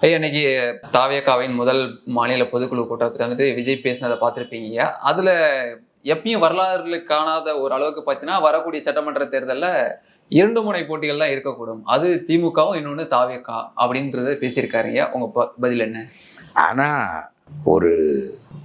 ஐயா இன்னைக்கு தாவியக்காவின் முதல் மாநில பொதுக்குழு கூட்டத்துக்கு வந்துட்டு விஜய் பேசினதை பார்த்துருப்பீங்க. அதுல எப்பயும் வரலாறுல காணாத ஒரு அளவுக்கு பார்த்தீங்கன்னா வரக்கூடிய சட்டமன்ற தேர்தலில் இரண்டு முனை போட்டிகள் தான் இருக்கக்கூடும். அது திமுகவும் இன்னொன்று தாவியக்கா அப்படின்றத பேசியிருக்காருங்க. உங்க ப- பதில் என்ன? ஆனா ஒரு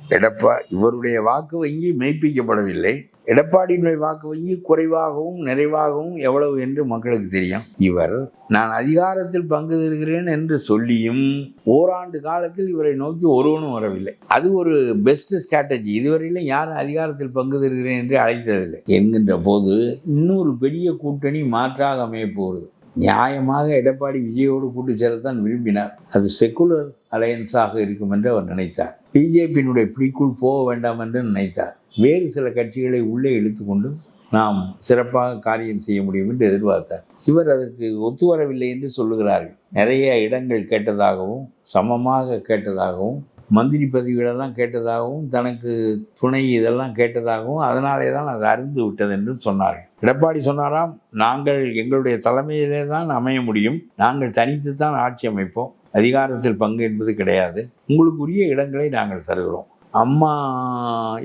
எடப்பா இவருடைய வாக்கு வங்கி மெய்ப்பிக்கப்படவில்லை. எடப்பாடியினுடைய வாக்கு வங்கி குறைவாகவும் நிறைவாகவும் எவ்வளவு என்று மக்களுக்கு தெரியும். இவர் நான் அதிகாரத்தில் பங்கு தருகிறேன் என்று சொல்லியும் ஓராண்டு காலத்தில் இவரை நோக்கி ஒருவனும் வரவில்லை. அது ஒரு பெஸ்ட் ஸ்ட்ராட்டஜி இதுவரையிலும் யாரும் அதிகாரத்தில் பங்கு தருகிறேன் என்று அழைத்ததில்லை. என்கின்ற போது இன்னொரு பெரிய கூட்டணி மாற்றாக அமையப் போகிறது. நியாயமாக எடப்பாடி விஜயோடு கூட்டு சேரத்தான் விரும்பினார். அது செக்குலர் அலையன்ஸாக இருக்கும் என்று அவர் நினைத்தார். பிஜேபியினுடைய பிடிக்குள் போக வேண்டாம் என்று நினைத்தார். வேறு சில கட்சிகளை உள்ளே இழுத்துக்கொண்டு நாம் சிறப்பாக காரியம் செய்ய முடியும் என்று எதிர்பார்த்தார். இவர் அதற்கு ஒத்து வரவில்லை என்று சொல்லுகிறார்கள். நிறைய இடங்கள் கேட்டதாகவும் சமமாக கேட்டதாகவும் மந்திரி பதவிகளெல்லாம் கேட்டதாகவும் தனக்கு துணை இதெல்லாம் கேட்டதாகவும் அதனாலே தான் அது அறிந்து விட்டது என்று சொன்னார்கள். எடப்பாடி சொன்னாராம் நாங்கள் எங்களுடைய தலைமையிலே தான் அமைய முடியும். நாங்கள் தனித்து தான் ஆட்சி அமைப்போம். அதிகாரத்தில் பங்கு என்பது கிடையாது. உங்களுக்கு உரிய இடங்களை நாங்கள் தருகிறோம். அம்மா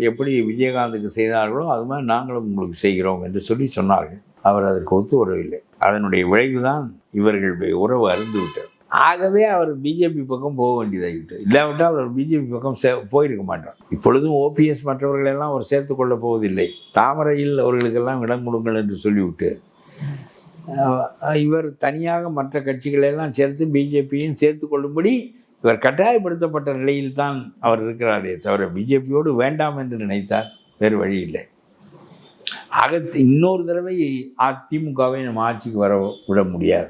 எப்படி விஜயகாந்துக்கு செய்தார்களோ அது மாதிரி நாங்களும் உங்களுக்கு செய்கிறோம் என்று சொல்லி சொன்னார்கள். அவர் அதற்கு ஒத்து வரவில்லை. அதனுடைய விளைவுதான் இவர்களுடைய உறவு அருந்து விட்டது ஆகவே அவர் பிஜேபி பக்கம் போக வேண்டியதாகிவிட்டது. இல்லாவிட்டால் அவர் பிஜேபி பக்கம் சே போயிருக்க மாட்டார். இப்பொழுதும் ஓபிஎஸ் மற்றவர்களெல்லாம் அவர் சேர்த்து கொள்ளப் போவதில்லை. தாமரையில் அவர்களுக்கெல்லாம் இடம் கொடுங்கள் என்று சொல்லிவிட்டு இவர் தனியாக மற்ற கட்சிகளெல்லாம் சேர்த்து பிஜேபியும் சேர்த்து கொள்ளும்படி இவர் கட்டாயப்படுத்தப்பட்ட நிலையில்தான் அவர் இருக்கிறாரே தவிர பிஜேபியோடு வேண்டாம் என்று நினைத்தார். வேறு வழி இல்லை. ஆக இன்னொரு தடவை அதிமுகவை நம்ம ஆட்சிக்கு வர விட முடியாது.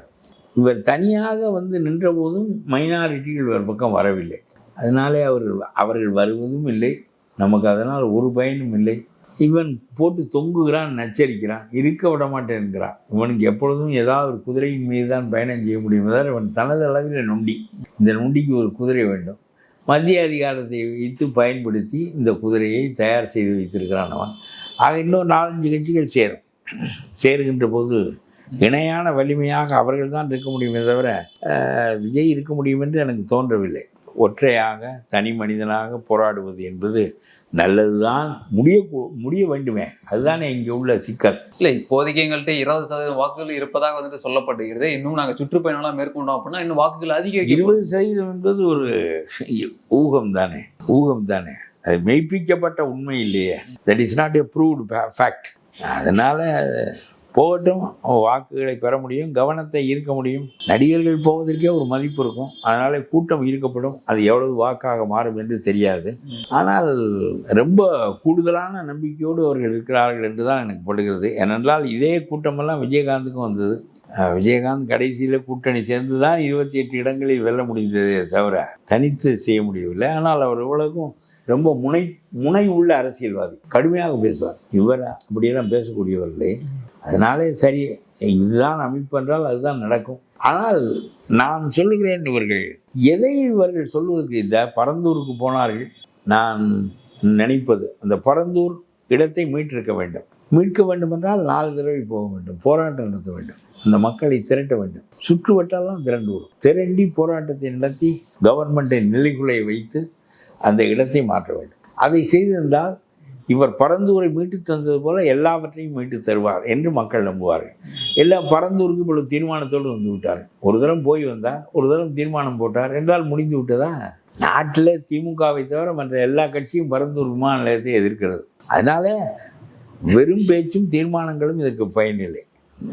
இவர் தனியாக வந்து நின்றபோதும் மைனாரிட்டிகள் இவர் பக்கம் வரவில்லை. அதனாலே அவர் அவர்கள் வருவதும் இல்லை. நமக்கு அதனால் ஒரு பயனும் இல்லை. இவன் போட்டு தொங்குகிறான் நச்சரிக்கிறான் இருக்க விட மாட்டேன்கிறான். இவனுக்கு எப்பொழுதும் ஏதாவது ஒரு குதிரையின் மீது தான் பயணம் செய்ய முடியும். தவிர இவன் தனது அளவில் நொண்டி. இந்த நொண்டிக்கு ஒரு குதிரை வேண்டும். மத்திய அதிகாரத்தை வைத்து பயன்படுத்தி இந்த குதிரையை தயார் செய்து வைத்திருக்கிறான் அவன். ஆக இன்னும் நாலஞ்சு கட்சிகள் சேரும். சேருகின்ற போது இணையான வலிமையாக அவர்கள் தான் இருக்க முடியுமே தவிர விஜய் இருக்க முடியும் என்று எனக்கு தோன்றவில்லை. ஒற்றையாக தனி மனிதனாக போராடுவது என்பது நல்லதுதான் முடிய முடிய வேண்டுமே. அதுதானே இங்கே உள்ள சிக்கல். இல்ல இப்போதைக்கு எங்கள்கிட்ட இருபது சதவீதம் வாக்குகள் இருப்பதாக வந்துட்டு சொல்லப்படுகிறது இன்னும் நாங்க சுற்றுப்பயணம்லாம் மேற்கொண்டோம் அப்படின்னா இன்னும் வாக்குகள் அதிகரிக்கும் இருபது சதவீதம் என்பது ஒரு ஊகம் தானே. ஊகம் தானே. அது மெய்ப்பிக்கப்பட்ட உண்மை இல்லையே. That is not a proved fact அதனால் போகட்டும் வாக்குகளை பெற முடியும் கவனத்தை ஈர்க்க முடியும். நடிகர்கள் போவதற்கே ஒரு மதிப்பு இருக்கும். அதனால் கூட்டம் ஈர்க்கப்படும். அது எவ்வளவு வாக்காக மாறும் என்று தெரியாது. ஆனால் ரொம்ப கூடுதலான நம்பிக்கையோடு அவர்கள் இருக்கிறார்கள் என்று தான் எனக்கு படுகிறது. ஏனென்றால் இதே கூட்டமெல்லாம் விஜயகாந்துக்கும் வந்தது. விஜயகாந்த் கடைசியில் கூட்டணி சேர்ந்து தான் இருபத்தி எட்டு இடங்களில் வெல்ல முடிந்ததே தவிர தனித்து செய்ய முடியவில்லை. ஆனால் அவர் இவ்வளவுக்கும் ரொம்ப முனை முனை உள்ள அரசியல்வாதி. கடுமையாக பேசுவார். இவர்? அப்படியெல்லாம் பேசக்கூடியவர்களே அதனாலே சரி இதுதான் அமைப்பு என்றால் அதுதான் நடக்கும். ஆனால் நான் சொல்லுகிறேன் இவர்கள் எதை இவர்கள் சொல்வதற்கு இந்த பரந்தூருக்கு போனார்கள்? நான் நினைப்பது அந்த பரந்தூர் இடத்தை மீட்டிருக்க வேண்டும். மீட்க வேண்டும் என்றால் நாலு தடவை போக வேண்டும் போராட்டம் நடத்த வேண்டும். அந்த மக்களை திரட்ட வேண்டும். சுற்று வட்டாலாம் திரண்டு வரும். திரண்டி போராட்டத்தை நடத்தி கவர்மெண்ட்டை நிலைக்குள்ளே வைத்து அந்த இடத்தை மாற்ற வேண்டும். அதை செய்திருந்தால் இவர் பரந்தூரை மீட்டு தந்தது போல எல்லாவற்றையும் மீட்டு தருவார் என்று மக்கள் நம்புவார்கள். எல்லா பரந்தூருக்கு இப்பொழுது தீர்மானத்தோடு வந்து விட்டார் ஒரு தரம் போய் வந்தார் ஒரு தரம் தீர்மானம் போட்டார். என்றால் முடிந்து விட்டதா? நாட்டில் திமுகவை தவிர மற்ற எல்லா கட்சியும் பரந்தூர் விமான நிலையத்தை எதிர்க்கிறது. அதனால வெறும் பேச்சும் தீர்மானங்களும் இதற்கு பயனில்லை.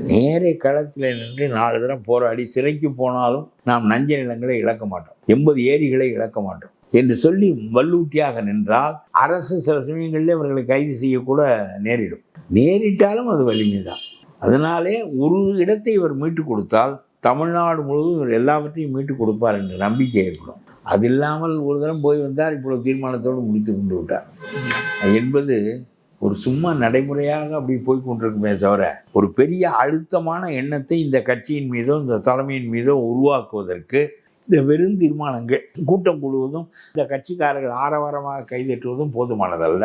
நேரே களத்தில் நின்று நாலு தரம் போராடி சிறைக்கு போனாலும் நாம் நஞ்ச நிலங்களை இழக்க மாட்டோம். எண்பது ஏரிகளை இழக்க மாட்டோம். என்று சொல்லி வல்லூட்டியாக நின்றால் அரசு சில சமயங்களில் அவர்களை கைது செய்யக்கூட நேரிடும். நேரிட்டாலும் அது வலிமை தான் அதனாலே ஒரு இடத்தை இவர் மீட்டு கொடுத்தால் தமிழ்நாடு முழுவதும் இவர் எல்லாவற்றையும் மீட்டு கொடுப்பார் என்ற நம்பிக்கை ஏற்படும். அது இல்லாமல் ஒரு தரம் போய் வந்தார் இப்பொழுது தீர்மானத்தோடு முடித்து கொண்டு விட்டார். என்பது ஒரு சும்மா நடைமுறையாக அப்படி போய் கொண்டிருக்குமே தவிர ஒரு பெரிய அழுத்தமான எண்ணத்தை இந்த கட்சியின் மீதோ இந்த தலைமையின் மீதோ உருவாக்குவதற்கு வெறும் தீர்மானங்கள் கூட்டம் கூடுவதும் இந்த கட்சிக்காரர்கள் ஆரவாரமாக கைதட்டுவதும் போதுமானதல்ல.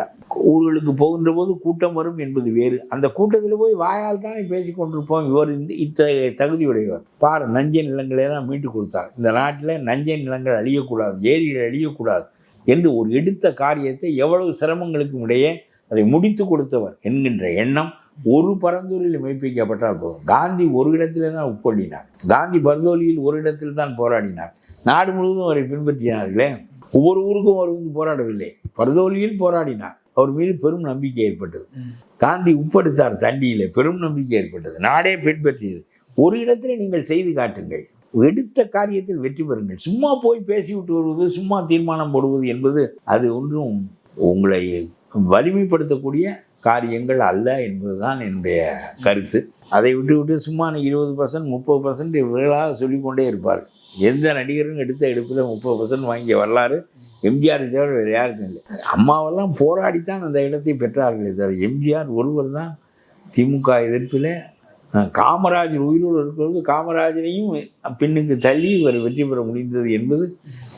ஊர்களுக்கு போகின்ற போது கூட்டம் வரும் என்பது வேறு. அந்த கூட்டத்தில் போய் வாயால் தானே பேசிக்கொண்டிருப்போம் இவர் இந்த இத்தகைய தகுதியுடையவர். பார் நஞ்சை நிலங்களை எல்லாம் மீட்டு கொடுத்தார். இந்த நாட்டில் நஞ்சை நிலங்கள் அழியக்கூடாது ஏரிகள் அழியக்கூடாது என்று ஒரு எடுத்த காரியத்தை எவ்வளவு சிரமங்களுக்கும் இடையே அதை முடித்து கொடுத்தவர் என்கின்ற எண்ணம் ஒரு பரந்தூரில் மெய்ப்பிக்கப்பட்டால் போதும். காந்தி ஒரு இடத்திலே தான் உட்கொள்ளினார் காந்தி பர்தோலியில் ஒரு இடத்தில் தான் போராடினார். நாடு முழுவதும் அவரை பின்பற்றினார்களே. ஒவ்வொரு ஊருக்கும் அவர் வந்து போராடவில்லை. பர்தோலியில் போராடினார். அவர் மீது பெரும் நம்பிக்கை ஏற்பட்டது. காந்தி உப்பெடுத்தார் தண்டியிலே. பெரும் நம்பிக்கை ஏற்பட்டது. நாடே பின்பற்றியது. ஒரு இடத்துல நீங்கள் செய்து காட்டுங்கள். எடுத்த காரியத்தில் வெற்றி பெறுங்கள். சும்மா போய் பேசிவிட்டு வருவது சும்மா தீர்மானம் போடுவது என்பது அது ஒன்றும் உங்களை வலிமைப்படுத்தக்கூடிய காரியங்கள் அல்ல என்பதுதான் என்னுடைய கருத்து. அதை விட்டு விட்டு சும்மா இருபது பர்சன்ட் முப்பது பர்சன்ட் இவர்களாக சொல்லிக்கொண்டே இருப்பார் எந்த நடிகரும் எடுத்த எடுப்பில் முப்பது பர்சன்ட் வாங்கிய வரலாறு எம்ஜிஆர் தவிர வேறு யாருக்கும் இல்லை. அம்மாவெல்லாம் போராடித்தான் அந்த இடத்தை பெற்றார்களே தவிர எம்ஜிஆர் ஒருவர் தான் திமுக எதிர்ப்பில் காமராஜர் உயிரோடு இருக்கிறது காமராஜரையும் பின்னுக்கு தள்ளி இவர் வெற்றி பெற முடிந்தது என்பது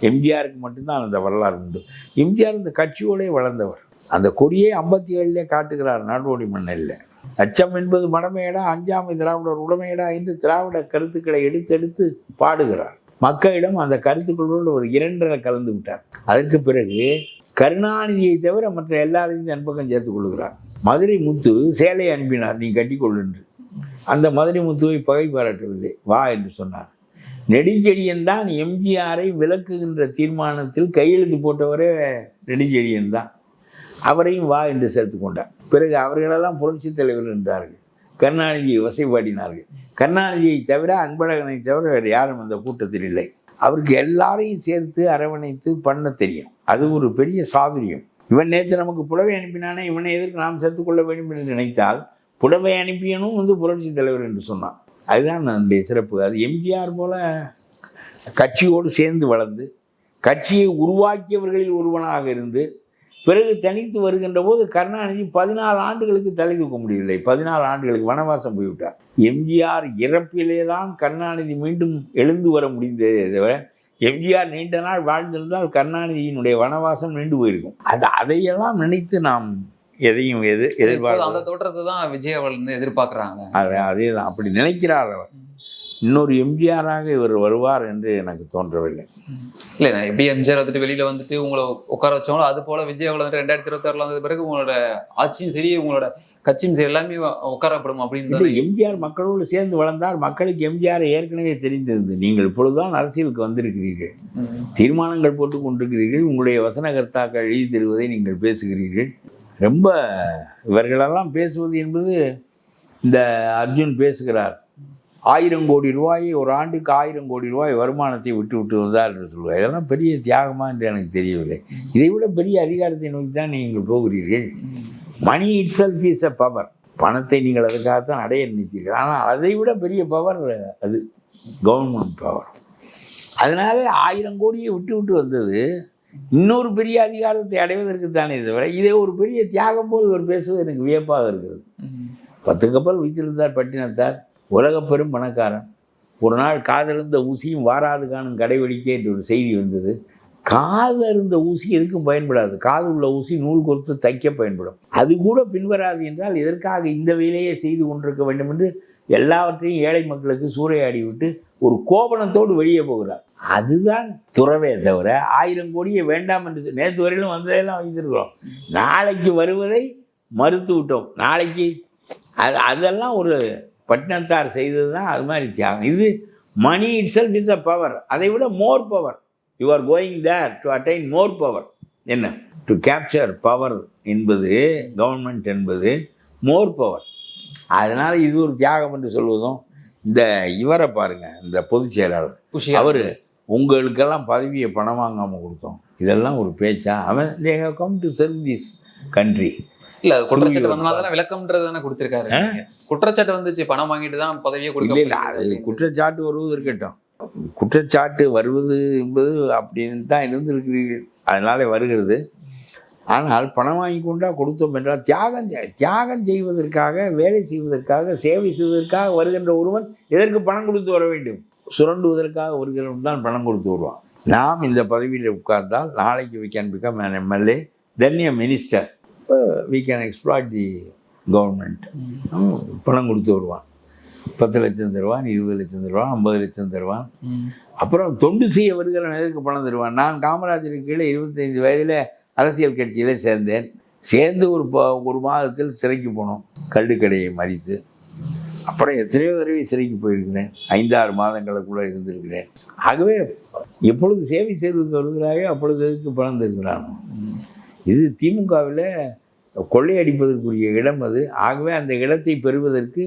எம்ஜிஆருக்கு மட்டும்தான் அந்த வரலாறு உண்டு. எம்ஜிஆர் இந்த கட்சியோடே வளர்ந்தவர். அந்த கொடியை ஐம்பத்தி ஏழுலே காட்டுகிறார் நாடோடி மண்ணில் அச்சம் என்பது மடமையடா அஞ்சாமை திராவிடர் உடமையடா என்று திராவிட கருத்துக்களை எடுத்தெடுத்து பாடுகிறார். மக்களிடம் அந்த கருத்துக்களோடு ஒரு இரண்டரை கலந்து விட்டார். அதற்கு பிறகு கருணாநிதியை தவிர மற்ற எல்லாரையும் தன் பக்கம் சேர்த்துக் கொள்கிறார். மதுரை முத்து சேலை அனுப்பினார் நீ கட்டிக்கொள் என்று. அந்த மதுரை முத்துவை பகை பாராட்டவில்லை வா என்று சொன்னார். நெடுஞ்செழியன் தான் எம்ஜிஆரை விளக்குகின்ற தீர்மானத்தில் கையெழுத்து போட்டவரே நெடுஞ்செழியன் தான். அவரையும் வா என்று சேர்த்து கொண்டார். பிறகு அவர்களெல்லாம் புரட்சி தலைவர் என்றார்கள். கருணாநிதியை வசைப்பாடினார்கள். கருணாநிதியை தவிர அன்பழகனை தவிர வேறு யாரும் அந்த கூட்டத்தில் இல்லை. அவருக்கு எல்லாரையும் சேர்த்து அரவணைத்து பண்ண தெரியும். அது ஒரு பெரிய சாதுரியம். இவன் நேற்று நமக்கு புடவை அனுப்பினானே இவனை எதற்கு நாம் சேர்த்துக்கொள்ள வேண்டும் என்று நினைத்தால் புடவை அனுப்பியனும் வந்து புரட்சி தலைவர் என்று சொன்னான். அதுதான் நம்முடைய சிறப்பு. அது எம்ஜிஆர் போல கட்சியோடு சேர்ந்து வளர்ந்து கட்சியை உருவாக்கியவர்களில் ஒருவனாக இருந்து பிறகு தனித்து வருகின்ற போது கருணாநிதி பதினாலு ஆண்டுகளுக்கு தலை தூக்க முடியவில்லை. பதினாலு ஆண்டுகளுக்கு வனவாசம் போய்விட்டார். எம்ஜிஆர் இறப்பிலே தான் கருணாநிதி மீண்டும் எழுந்து வர முடிந்ததே தவிர எம்ஜிஆர் நீண்ட நாள் வாழ்ந்திருந்தால் கருணாநிதியினுடைய வனவாசம் நீண்டு போயிருக்கும். அது அதையெல்லாம் நினைத்து நாம் எதையும் எது இப்போது அந்த எதிர்பார்க்க தோற்றத்தை தான் விஜய் வந்து எதிர்பார்க்கறாங்க. அதை அதே தான் அப்படி நினைக்கிறார் அவர். இன்னொரு எம்ஜிஆராக இவர் வருவார் என்று எனக்கு தோன்றவில்லை. இல்ல நான் எப்படி எம்ஜிஆர் வந்துட்டு வெளியில வந்துட்டு உங்களை உட்கார வச்சவங்களோ அது போல விஜய் அவர்கள் வந்து ரெண்டாயிரத்தி இருபத்தி ஆறுல வந்த பிறகு உங்களோட ஆட்சியும் சரி உங்களோட கட்சியும் சரி எல்லாமே உட்காரப்படும் அப்படின்னு எம்ஜிஆர் மக்களோடு சேர்ந்து வளர்ந்தால் மக்களுக்கு எம்ஜிஆர் ஏற்கனவே தெரிந்திருந்தது. நீங்கள் இப்பொழுதுதான் அரசியலுக்கு வந்திருக்கிறீர்கள். தீர்மானங்கள் போட்டு கொண்டிருக்கிறீர்கள். உங்களுடைய வசனகர்த்தாக்கள் எழுதி தருவதை நீங்கள் பேசுகிறீர்கள். ரொம்ப இவர்களெல்லாம் பேசுவது என்பது இந்த அர்ஜுன் பேசுகிறார். ஆயிரம் கோடி ரூபாயை ஒரு ஆண்டுக்கு ஆயிரம் கோடி ரூபாய் வருமானத்தை விட்டு விட்டு வந்தார் என்று சொல்லுவார் இதெல்லாம் பெரிய தியாகமா என்று எனக்கு தெரியவில்லை. இதை விட பெரிய அதிகாரத்தை நோக்கி தான் நீங்கள் போகிறீர்கள். Money itself is a power பணத்தை நீங்கள் அதுக்காகத்தான் அடைய நினைத்தீர்கள். ஆனால் அதை விட பெரிய பவர் அது கவர்மெண்ட் பவர் அதனால ஆயிரம் கோடியை விட்டு விட்டு வந்தது இன்னொரு பெரிய அதிகாரத்தை அடைவதற்கு தானே தவிர இதை ஒரு பெரிய தியாகம் போல் இவர் பேசுவது எனக்கு வியப்பாக இருக்கிறது. பத்து கப்பல் வைத்திருந்தார் பட்டினத்தார். உலக பெரும் பணக்காரன். ஒரு நாள் காதறிந்த ஊசியும் வாராது காணும் கடைவெடிக்கே என்று ஒரு செய்தி வந்தது. காது ஊசி எதுக்கும் பயன்படாது. காது உள்ள ஊசி நூல் கொடுத்து தைக்க பயன்படும். அது கூட பின்வராது என்றால் எதற்காக இந்த வேலையை செய்து கொண்டிருக்க வேண்டும் என்று எல்லாவற்றையும் ஏழை மக்களுக்கு சூறையாடி விட்டு ஒரு கோபனத்தோடு வெளியே போகிறார். அதுதான் துறவே தவிர ஆயிரம் கோடியை வேண்டாம் என்று நேற்று வரையிலும் வந்ததெல்லாம் வைத்திருக்கிறோம். நாளைக்கு வருவதை மறுத்து விட்டோம். நாளைக்கு அது அதெல்லாம் ஒரு பட்டினத்தார் செய்தது தான் அது மாதிரி தியாகம். இது money itself is a power அதை விட more power you are going there to attain more power என்ன? டு கேப்சர் பவர் என்பது கவர்மெண்ட் என்பது மோர் பவர் அதனால் இது ஒரு தியாகம் என்று சொல்வதும் இந்த இவரை பாருங்க இந்த பொதுச் செயலாளர். அவர் உங்களுக்கெல்லாம் பதவியை பணம் வாங்காமல் கொடுத்தோம். இதெல்லாம் ஒரு பேச்சா? அவன் they have come to serve this country இல்ல விளக்கம்ன்றது தானே கொடுத்திருக்காரு? குற்றச்சாட்டு வந்துச்சு பணம் வாங்கிட்டு தான் பதவியை இல்லை இல்லை அது கொடுக்க குற்றச்சாட்டு வருவது இருக்கட்டும். குற்றச்சாட்டு வருவது என்பது அப்படின்னு தான் இருந்திருக்கிறீர்கள். அதனால வருகிறது. ஆனால் பணம் வாங்கி கொண்டா கொடுத்தோம் என்றால் தியாகம் தியாகம் செய்வதற்காக வேலை செய்வதற்காக சேவை செய்வதற்காக வருகின்ற ஒருவன் எதற்கு பணம் கொடுத்து வர வேண்டும்? சுரண்டுவதற்காக வருகிறவன் தான் பணம் கொடுத்து வருவான். நாம் இந்த பதவியில் உட்கார்ந்தால் நாளைக்கு we can become an MLA then a minister we can exploit the government பணம் கொடுத்து வருவான். பத்து லட்சம் தருவான் இருபது லட்சம் தருவான் ஐம்பது லட்சம் தருவான். ம். அப்புறம் தொண்டு செய்ய வருகிறவன் எதற்கு பணம் தருவான். நான் காமராஜருக்கு கீழே இருபத்தைந்து வயதில் அரசியல் கட்சியில் சேர்ந்தேன். சேர்ந்து ஒரு ஒரு மாதத்தில் சிறைக்கு போனோம். கள்ளுக்கடையை மறித்து. அப்புறம் எத்தனையோ தடவை சிறைக்கு போயிருக்கிறேன். ஐந்தாறு மாதங்களுக்குள்ளே இருந்திருக்கிறேன். ஆகவே எப்பொழுது சேவை செய்வதற்கு வருகிறாயோ அப்பொழுது பணம் தருகிறானோ? இது திமுகவில் கொள்ளையடிப்பதற்குரிய இடம் அது. ஆகவே அந்த இடத்தை பெறுவதற்கு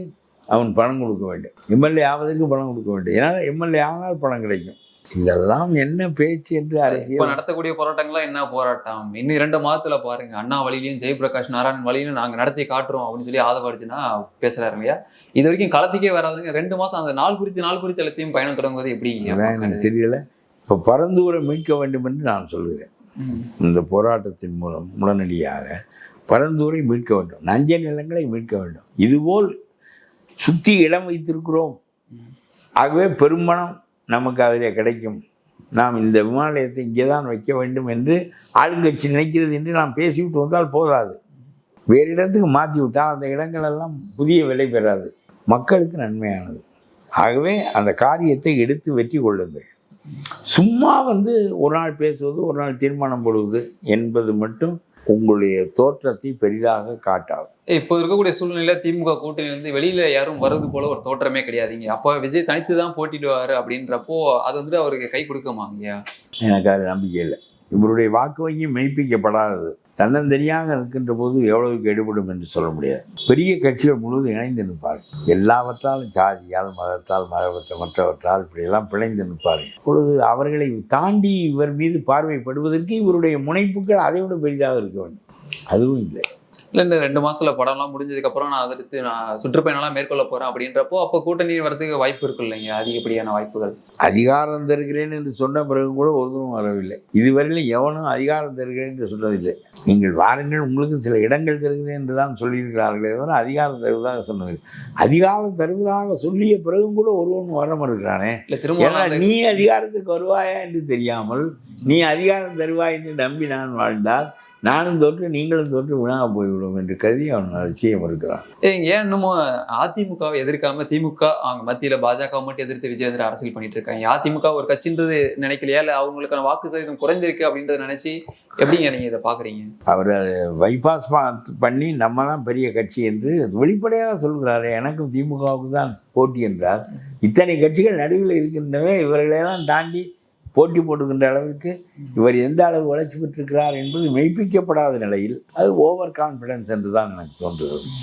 அவன் பணம் கொடுக்க வேண்டும். எம்எல்ஏ ஆவதற்கு பணம் கொடுக்க வேண்டும். ஏன்னா எம்எல்ஏ ஆனால் பணம் கிடைக்கும். இதெல்லாம் என்ன பேச்சு என்று இப்ப அரசியல் நடத்தக்கூடிய போராட்டங்கள்லாம் என்ன போராட்டம்? இன்னும் இரண்டு மாதத்துல பாருங்க. அண்ணா வழியிலையும் ஜெயபிரகாஷ் நாராயண் வழியிலும் நாங்க நடத்தி காட்டுறோம் அப்படின்னு சொல்லி ஆதவ அர்ஜுனா பேசுறாரு இல்லையா? இது வரைக்கும் களத்துக்கே வராதுங்க. ரெண்டு மாசம் அந்த நாள் குறித்து நாள் குறித்து எல்லாத்தையும் பயணம் தொடங்குவது எப்படி? எனக்கு தெரியல. இப்போ பரந்தூரை மீட்க வேண்டும் என்று நான் சொல்கிறேன். இந்த போராட்டத்தின் மூலம் உடனடியாக பரந்தூரை மீட்க வேண்டும். நஞ்ச நிலங்களை மீட்க வேண்டும். இதுபோல் சுற்றி இடம் வைத்திருக்கிறோம். ஆகவே பெரும்பணம் நமக்கு அதில் கிடைக்கும். நாம் இந்த விமான நிலையத்தை இங்கே தான் வைக்க வேண்டும் என்று ஆளுங்கட்சி நினைக்கிறது என்று நாம் பேசிவிட்டு வந்தால் போதாது. வேறு இடத்துக்கு மாற்றி விட்டால் அந்த இடங்களெல்லாம் புதிய விலை பெறாது. மக்களுக்கு நன்மையானது. ஆகவே அந்த காரியத்தை எடுத்து வெற்றி கொள்ளுங்கள். சும்மா வந்து ஒரு நாள் பேசுவது ஒரு நாள் தீர்மானம் போடுவது என்பது மட்டும் உங்களுடைய தோற்றத்தை பெரிதாக காட்டாது. இப்போ இருக்கக்கூடிய சூழ்நிலையில திமுக கூட்டணியில இருந்து வெளியில யாரும் வர்றது போல ஒரு தோற்றமே கிடையாதுங்க அப்ப விஜய் தனித்து தான் போட்டிடுவாரு அப்படின்றப்போ அது வந்துட்டு அவருக்கு கை கொடுக்குமா ஐயா எனக்கு அது நம்பிக்கை இல்லை. இவருடைய வாக்கு வங்கி மெய்ப்பிக்கப்படாதது. தன்னந்தனியாக இருக்கின்ற போது எவ்வளவுக்கு எடுபடும் என்று சொல்ல முடியாது. பெரிய கட்சிகள் முழுவதும் இணைந்து நிற்பார்கள். எல்லாவற்றாலும் ஜாதியால் மதத்தால் மதவற்ற மற்றவற்றால் இப்படியெல்லாம் பிழைந்து நிற்பார்கள். இப்பொழுது அவர்களை தாண்டி இவர் மீது பார்வைப்படுவதற்கு இவருடைய முனைப்புகள் அதை விட பெரிதாக இருக்க வேண்டும். அதுவும் இல்லை. இல்ல இந்த ரெண்டு மாசத்துல படம்லாம் முடிஞ்சதுக்கு அப்புறம் நான் அடுத்து நான் சுற்றுப்பயணம்லாம் மேற்கொள்ள போறேன் அப்படின்றப்போ அப்போ கூட்டணி வர்றதுக்கு வாய்ப்பு இருக்கு இல்லைங்க அதிகப்படியான வாய்ப்புகள். அதிகாரம் தருகிறேன் என்று சொன்ன பிறகு கூட ஒருத்தரும் வரவில்லை. இதுவரையிலும் எவனும் அதிகாரம் தருகிறேன் என்று சொன்னதில்லை. நீங்கள் வாருங்கள் உங்களுக்கு சில இடங்கள் தருகிறேன் என்று தான் சொல்லியிருக்கிறார்களே தவிர அதிகாரம் தருவதாக சொன்னதில்லை. அதிகாரம் தருவதாக சொல்லிய பிறகும் கூட ஒருவன் வர மறுக்கிறானே. இல்ல திரும்ப ஏன்னா நீ அதிகாரத்துக்கு வருவாயா என்று தெரியாமல் நீ அதிகாரம் தருவாய் என்று நம்பி நான் வாழ்ந்தால் நானும் தோற்று நீங்களும் தோற்று வினாக போய்விடும் என்று கருதி அவன் மறுக்கிறான். ஏங்க, ஏன் இன்னமும் அதிமுகவை எதிர்க்காம திமுக அவங்க மத்தியில பாஜக மட்டும் எதிர்த்து விஜயேந்திர அரசியல் பண்ணிட்டு இருக்காங்க. அதிமுக ஒரு கட்சின்றது நினைக்கலையா? இல்ல அவங்களுக்கான வாக்கு சதவீதம் குறைஞ்சிருக்கு அப்படின்றத நினைச்சு எப்படிங்க நீங்க இதை பாக்குறீங்க? அவர் பைபாஸ் பண்ணி நம்ம தான் பெரிய கட்சி என்று வெளிப்படையாக சொல்கிறாரே. எனக்கும் திமுகவுக்கு தான் போட்டி என்றார். இத்தனை கட்சிகள் நடுவில் இருக்கின்றன. இவர்களெல்லாம் தாண்டி போட்டி போட்டுக்கின்ற அளவிற்கு இவர் எந்த அளவு வளர்ச்சி பெற்றிருக்கிறார் என்பது மெய்ப்பிக்கப்படாத நிலையில் அது ஓவர் கான்ஃபிடன்ஸ் என்று தான் எனக்கு தோன்றுகிறது.